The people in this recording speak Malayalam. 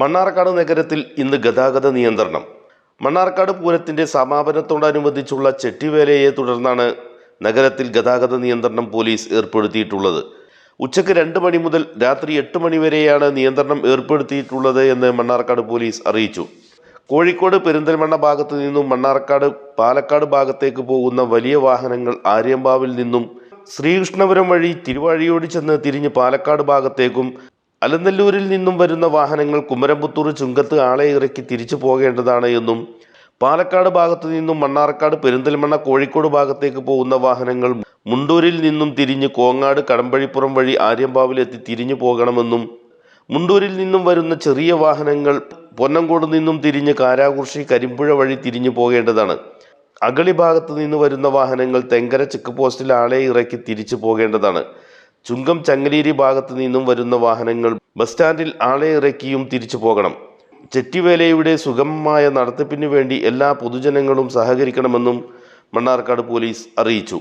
മണ്ണാർക്കാട് നഗരത്തിൽ ഇന്ന് ഗതാഗത നിയന്ത്രണം. മണ്ണാർക്കാട് പൂരത്തിന്റെ സമാപനത്തോടനുബന്ധിച്ചുള്ള ചെട്ടിവേലയെ തുടർന്നാണ് നഗരത്തിൽ ഗതാഗത നിയന്ത്രണം പോലീസ് ഏർപ്പെടുത്തിയിട്ടുള്ളത്. ഉച്ചയ്ക്ക് രണ്ട് മണി മുതൽ രാത്രി എട്ട് മണി വരെയാണ് നിയന്ത്രണം ഏർപ്പെടുത്തിയിട്ടുള്ളത് എന്ന് മണ്ണാർക്കാട് പോലീസ് അറിയിച്ചു. കോഴിക്കോട് പെരിന്തൽമണ്ണ ഭാഗത്തു നിന്നും മണ്ണാർക്കാട് പാലക്കാട് ഭാഗത്തേക്ക് പോകുന്ന വലിയ വാഹനങ്ങൾ ആര്യമ്പാവിൽ നിന്നും ശ്രീകൃഷ്ണപുരം വഴി തിരുവാഴിയോട് ചെന്ന് തിരിഞ്ഞ് പാലക്കാട് ഭാഗത്തേക്കും അലനല്ലൂരിൽ നിന്നും വരുന്ന വാഹനങ്ങൾ കുമരംപുത്തൂർ ചുങ്കത്ത് ആളെ ഇറക്കി തിരിച്ചു പോകേണ്ടതാണ് എന്നും പാലക്കാട് ഭാഗത്തു നിന്നും മണ്ണാർക്കാട് പെരിന്തൽമണ്ണ കോഴിക്കോട് ഭാഗത്തേക്ക് പോകുന്ന വാഹനങ്ങൾ മുണ്ടൂരിൽ നിന്നും തിരിഞ്ഞ് കോങ്ങാട് കടമ്പഴിപ്പുറം വഴി ആര്യമ്പാവിലെത്തി തിരിഞ്ഞു പോകണമെന്നും മുണ്ടൂരിൽ നിന്നും വരുന്ന ചെറിയ വാഹനങ്ങൾ പൊന്നങ്കോട് നിന്നും തിരിഞ്ഞ് കാരാകുർശി കരിമ്പുഴ വഴി തിരിഞ്ഞു പോകേണ്ടതാണ്. അഗളി ഭാഗത്തു നിന്ന് വരുന്ന വാഹനങ്ങൾ തെങ്കര ചെക്ക് പോസ്റ്റിൽ ആളെ ഇറക്കി തിരിച്ചു പോകേണ്ടതാണ്. ചുങ്കം ചങ്ങലേരി ഭാഗത്ത് നിന്നും വരുന്ന വാഹനങ്ങൾ ബസ് സ്റ്റാൻഡിൽ ആളെ ഇറക്കിയും തിരിച്ചു പോകണം. ചെറ്റിവേലയുടെ സുഗമമായ നടത്തിപ്പിനു വേണ്ടി എല്ലാ പൊതുജനങ്ങളും സഹകരിക്കണമെന്നും മണ്ണാർക്കാട് പോലീസ് അറിയിച്ചു.